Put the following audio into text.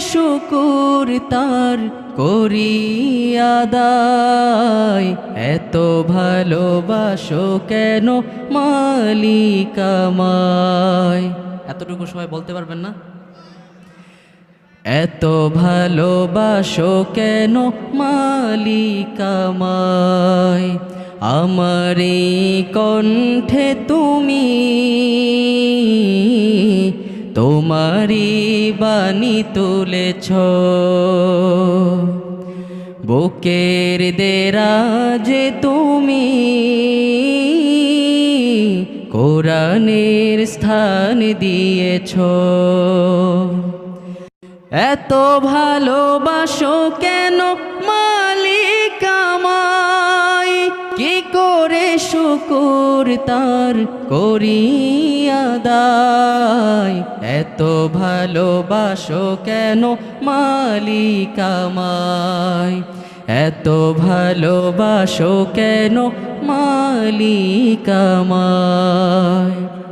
শুকুর তার করি আদায়। এত ভালোবাসো কেন মালিক আমায়? এতটুকু সবাই বলতে পারবেন না? এত ভালোবাসো কেন মালিকামায় আমার কণ্ঠে তুমি তোমারি বাণী তুলেছ। বুকের দেরা যে তুমি কোরআনের স্থান দিয়েছ। এত ভালোবাসো কেন মালিক করে শুকুর তার করি আদায় এত ভালোবাসো কেন মালিকামায় এত ভালোবাসো কেন মালিক আমায়?